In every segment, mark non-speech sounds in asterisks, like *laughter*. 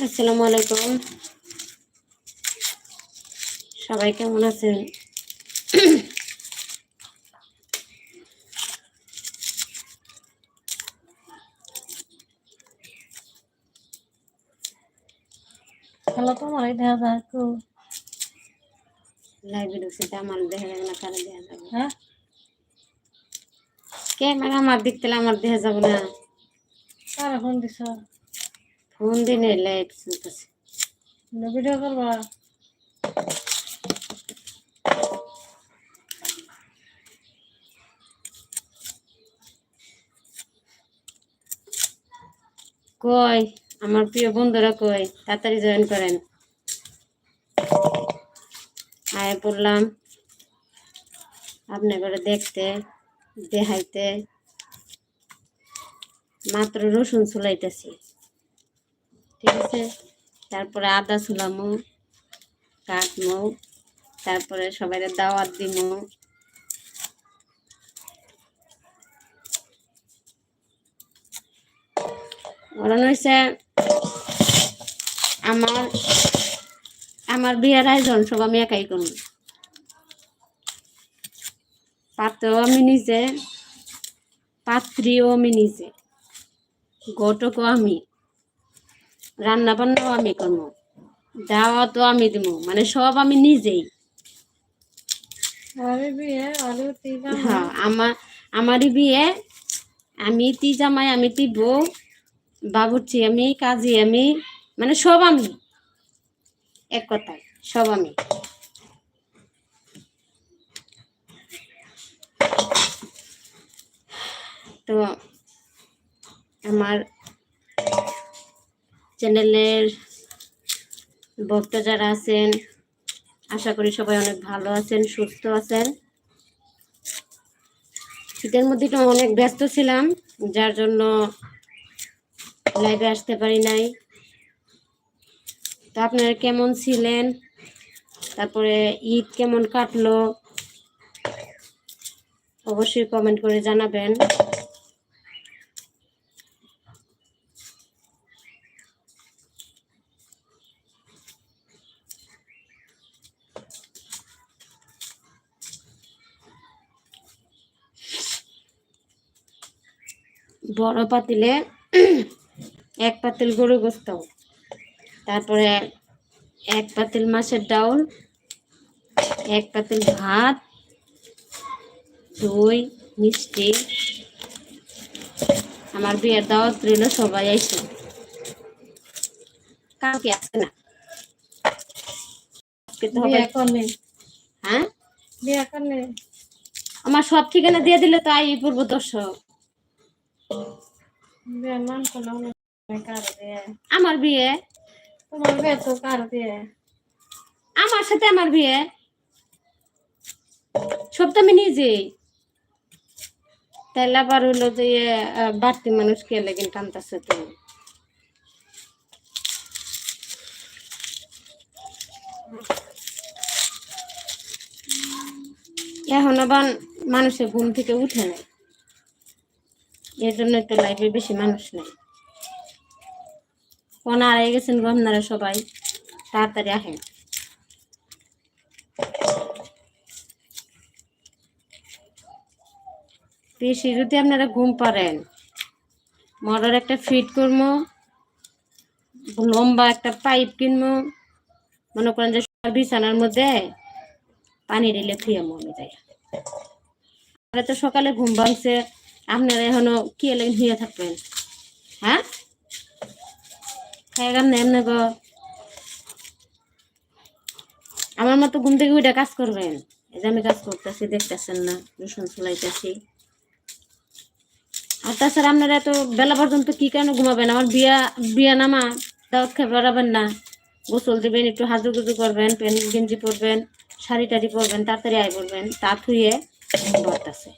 আসসালামু আলাইকুম। সবাই কেমন আছেন? হ্যালো তোমার এই দেখা যায় একটু লাইভে ঢুকছে আমার দেখা যাবে না কারও দেখা যাবে হ্যাঁ? কে ক্যামেরা আমার দেখতে আমার দেখা যাবে না। কার ফোন দিছ? ফোন দিনে লাইভ চলতেছে ভিডিও করবা কই আমার প্রিয় বন্ধুরা কই তাড়াতাড়ি জয়েন করেন আয় পড়লাম আপনি করে দেখতে দেখাইতে মাত্র রসুন চুলাইতেছি ঠিক আছে? তারপরে আদা চুলামু কাটমু তারপরে সবাই দাওয়াত দিমু। আমার আমার বিয়ের আয়োজন সব আমি একাই করব। পাত্রও আমি নিজে, পাত্রীও আমি নিজে, ঘটকও আমি। রান্না বান্নাও আমি করব। দাওয়াতও আমি দিব। মানে সব আমি নিজেই। হ্যাঁ আমার আমারই বিয়ে। আমি তি জামাই আমি তি বউ বাবুর্চি আমি কাজী আমি মানে সব আমি। এক কথায় সব আমি। তো আমার চ্যানেলের ভক্ত যারা আছেন, আশা করি সবাই অনেক ভালো আছেন, সুস্থ আছেন। শীতের মধ্যে তো অনেক ব্যস্ত ছিলাম, যার জন্য লাইভে আসতে পারি নাই। তো আপনারা কেমন ছিলেন? তারপরে ঈদ কেমন কাটলো? অবশ্যই কমেন্ট করে জানাবেন। বড় পাতিলে *clears throat* এক পাতিল গরু গোস্ত। তারপরে এক পাতিল মাছের ডাউল এক পাতিল ভাত দই মিষ্টি। আমার বিয়ের দাওয়াত রইল সবাই আইসে। কাউকে আছে না। হ্যাঁ? আমার সব ঠিকানা দিয়ে দিলে তো আই পূর্ব দর্শক আমার বিয়ে? তোমার বিয়ে তো কার দিয়ে আমার সাথে আমার বিয়ে? সব তো আমি নিজেই। তাইলে আবার হলো যে বাড়তি মানুষ কে লেগে টানতেছে তো? এখন আবার মানুষের ঘুম থেকে উঠে নেয় এর জন্য তো লাইফে বেশি মানুষ নেই। কোন আড়াই গেছেন গো আপনারা সবাই? তাড়াতাড়ি আসেন। বেশি যদি আপনারা ঘুম পারেন মরার একটা ফিট করব লম্বা একটা পাইপ কিনবো মনে করেন যে বিছানার মধ্যে পানি দিলে ফিয়ে মনে যায় তো সকালে ঘুম ভাঙছে আপনারা এখনও কি এলেন হয়ে থাকবেন? হ্যাঁ? খাই গান নেন গো। আমার মতো ঘুম থেকে উঠে কাজ করবেন? এই যে আমি কাজ করতেছি, দেখতেছেন না রসুন চুলাইতেছি আর তাছাড়া আপনারা এত বেলা পর্যন্ত কি কেন ঘুমাবেন? আমার বিয়া বিয়া নামা দাওয়াত খেয়ে বেড়াবেন না। গোসল দিবেন, একটু হাজু গুজু করবেন, প্যান্ট, গেঞ্জি পরবেন, শাড়ি টাড়ি পরবেন, তাড়াতাড়ি আয় পরবেন, তা থুয়ে বর্তাছে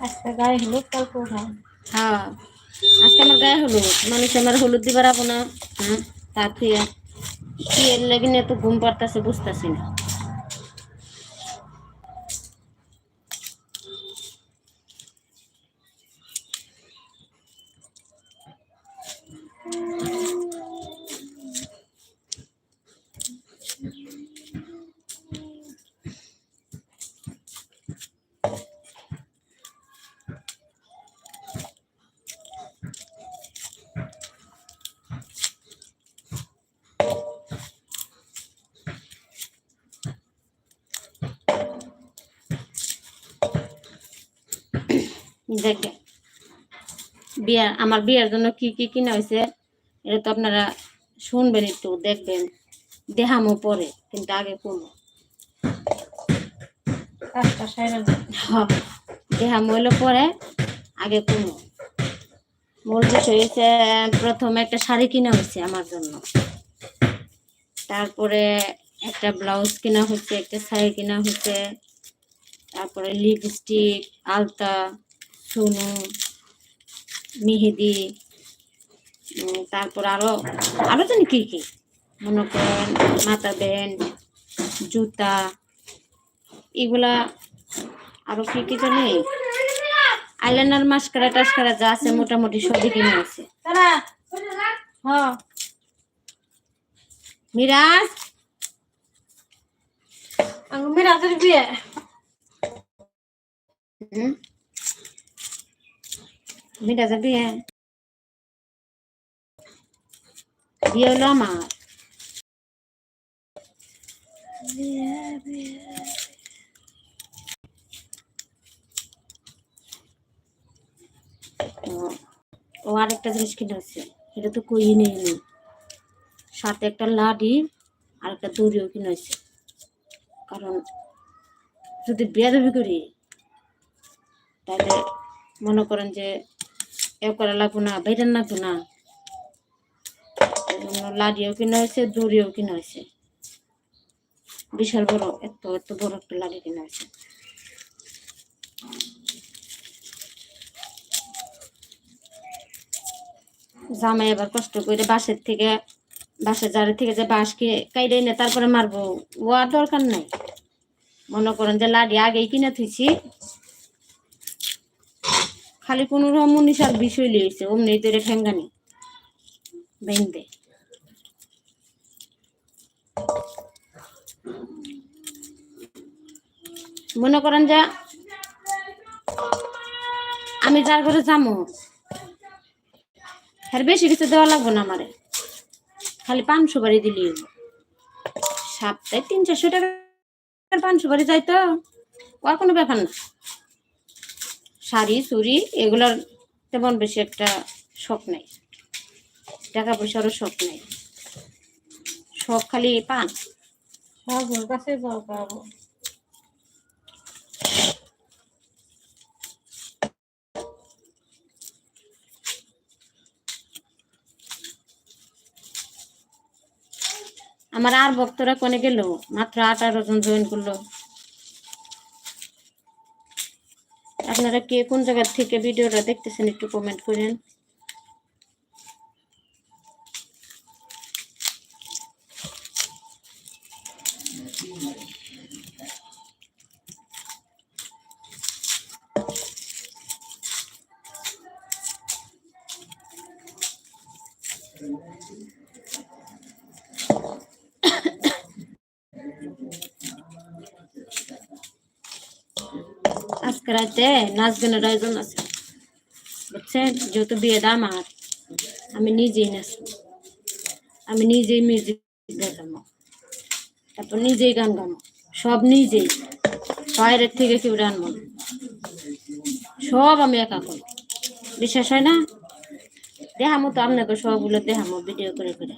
আজকে গায়ে হলুদ, কালকে উঠাও হ্যাঁ আজকে আমার গায়ে হলুদ। মানুষ আমার হলুদ দিবার না হ্যাঁ তা থুয়ে কি এর লাগিনে তো ঘুম পারতেছে বুঝতেছি না। দেখে। বিয়া আমার বিয়ার জন্য কি কি কিনা হয়েছে এটা তো আপনারা শুনবেন একটু দেখবেন। দেহামো পরে কিন্তু আগে কোনো দেহা মইল পরে আগে কোনো মূল বিষয় হয়েছে প্রথমে একটা শাড়ি কিনা হয়েছে আমার জন্য। তারপরে একটা ব্লাউজ কিনা হচ্ছে একটা শাড়ি কিনা হচ্ছে তারপরে লিপস্টিক আলতা সুনু মেহেদি তারপর আরও আরও জানি কি কি। মনে করেন মাথা ব্যান্ড জুতা এগুলা আরও কি কি জানি? আইলাইনার মাস্কারা টাস্কারা যা আছে মোটামুটি সবই কিনে আছে। তারা হ্যাঁ মিরাজ? মিরাজের বিয়ে। হুম? মিরাজের বিয়ে বিয়ে হলো আমার ও- আরেকটা জিনিস কিনে আছে। এটা তো কই নেই সাথে একটা লাডি আর একটা দড়িও কিনে আছে। কারণ যদি বেয়াদবি করি, তাহলে মনে করেন যে এ করা লাগবো না বেটার লাগবো না। লাডিও কিনা হয়েছে দড়িও কিনা হয়েছে। বিশাল বড়, এত এত বড় একটা লাডি কিনা হয়েছে। জামাই এবার কষ্ট করে বাসের থেকে বাসের জারের থেকে যে বাঁশ কে কাইডে এনে তারপরে মারবো, ও আর দরকার নাই। মনে করেন যে লাডি আগেই কিনে থুইছি খালি কোনো রকম উনিশার বিষয় লিয়েছে অমনি তোরে ঠেঙ্গানি বেঁধে মনে করেন যে আমি যার ঘরে যাব আর বেশি কিছু দেওয়া লাগবে না আমারে। খালি পাঁচশো বাড়ি দিলি সপ্তাহে তিন চারশো টাকা পাঁচশো বাড়ি যাই তো আর কোনো ব্যাপার না। শাড়ি চুড়ি এগুলোর তেমন বেশি একটা শখ নাই। টাকা পয়সারও শখ নাই। শখ খালি পান। সব কাছে আমার আর ভক্তরা কোনে গেল? মাত্র আঠারো জন জয়েন করল। আপনারা কে কোন জায়গা থেকে ভিডিওটা দেখতেছেন একটু কমেন্ট করেন। আজকে রাতে নাচ গানের আয়োজন আছে। বুঝছেন? যেহেতু বিয়ে দাম আর আমি নিজেই নাচবো আমি নিজেই মিউজিক বাজাবো তারপর নিজেই গান গাবো সব নিজেই। বাইরের থেকে কেউ আনব। সব আমি একা করি। বিশ্বাস হয় না? দেখামো তো আপনাকে সবগুলো দেখামো ভিডিও করে করে।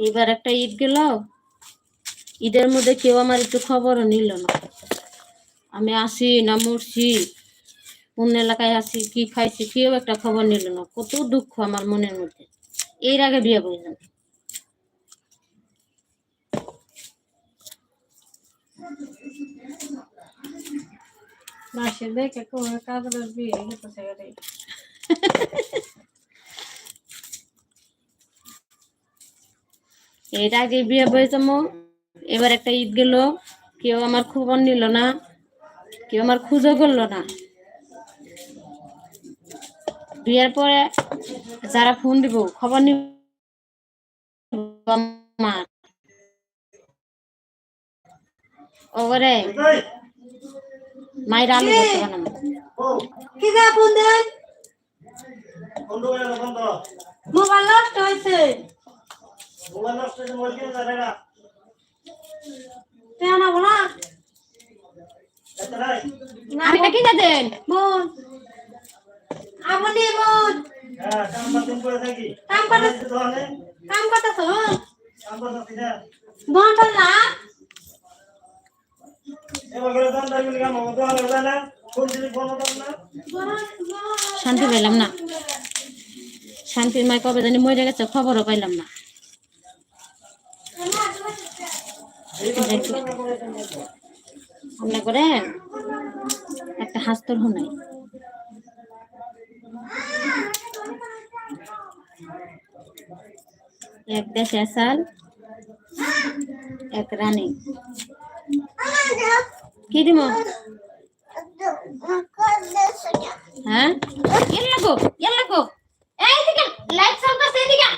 এবার একটা ঈদ গেল। ঈদের মধ্যে কেউ আমার একটু খবরও নিল না। আমি আসি না মরছি কোন এলাকায় আসি কি খাইছি কেউ একটা খবর নিল না। কত দুঃখ আমার মনের মধ্যে। এর আগে বিয়ে করলাম মাসে দেখে কোন কাজের বিয়ে হইতেছে রে। *laughs* এর আগে বিয়ে বয়েছিলাম এবার একটা ঈদ গেল কেউ আমার খবর নিল না কেউ আমার খুঁজো করল না। বিয়ের পরে যারা ফোন দিব খবর নিব আমার। ওরে মায়ের আলু করতে বানানো কি যা ফোন মোবাইল নষ্ট হয়েছে। আমি এটা কিনে দেন। বোন। আমনি বোন। হ্যাঁ কাম কাম বোন। না। শান্তি পেলাম না। শান্তির মায় কবে জানি মরে গেছে খবরও পাইলাম না। রান্না করে একটা হাস্তর নাই এক দেশে আসাল এক রানী। কি দিব? হ্যাঁ? এল্লা গো এল্লা গো এই দিকে লাইট চলতেছে এদিকে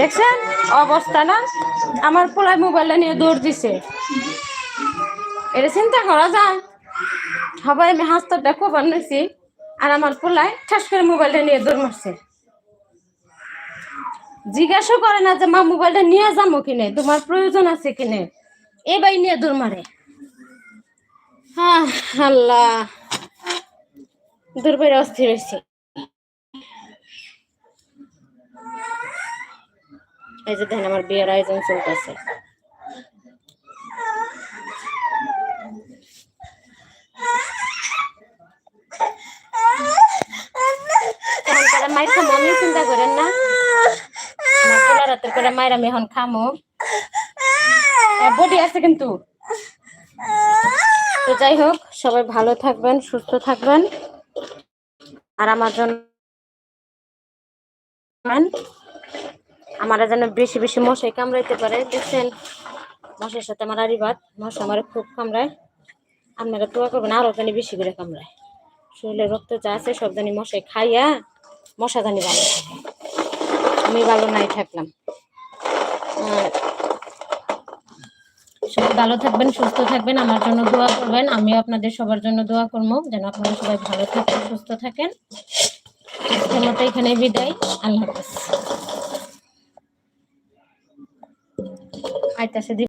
দেখছেন? অবস্থা না? আমার পোলায় মোবাইলটা নিয়ে দৌড় দিছে। এটা চিন্তা করা যায়? সবাই আমি হাসতে খবর নিছি আর আমার পোলায় ঠাস করে মোবাইলটা নিয়ে দৌড় মারছে। জিজ্ঞাসা করে না যে, মা, মোবাইলটা নিয়ে যাব কিনে? তোমার প্রয়োজন আছে কিনে? এবার নিয়ে দৌড় মারে। হ্যাঁ আল্লাহ। দূর বেড়ে অস্থির হয়েছে। এই যে দেখেন, আমার বিয়ের আয়োজন চলতেছে। মায়ের খামো আমি চিন্তা না। আমি এখন খামো। বডি আছে কিন্তু। তো যাই হোক, সবাই ভালো থাকবেন, সুস্থ থাকবেন। আর আমার জন্য আমার যেন বেশি বেশি মশাই কামড়াইতে পারে, দেখছেন? মশার সাথে আমার আরিবাদ মশা আমার খুব কামড়ায়। আপনারা তোয়া করবেন, আরও জানি বেশি করে কামড়ায়। শরীরে রক্ত যা আছে, সব জানি মশাই খাইয়া মশা জানি ভালো আমি ভালো নাই থাকলাম। সবাই ভালো থাকবেন, সুস্থ থাকবেন, আমার জন্য দোয়া করবেন, আমিও আপনাদের সবার জন্য দোয়া করব, যেন আপনারা সবাই ভালো থাকেন, সুস্থ থাকেন। আজকের মতো এখানে বিদায়, আল্লাহ হাফেজ। আইতাছে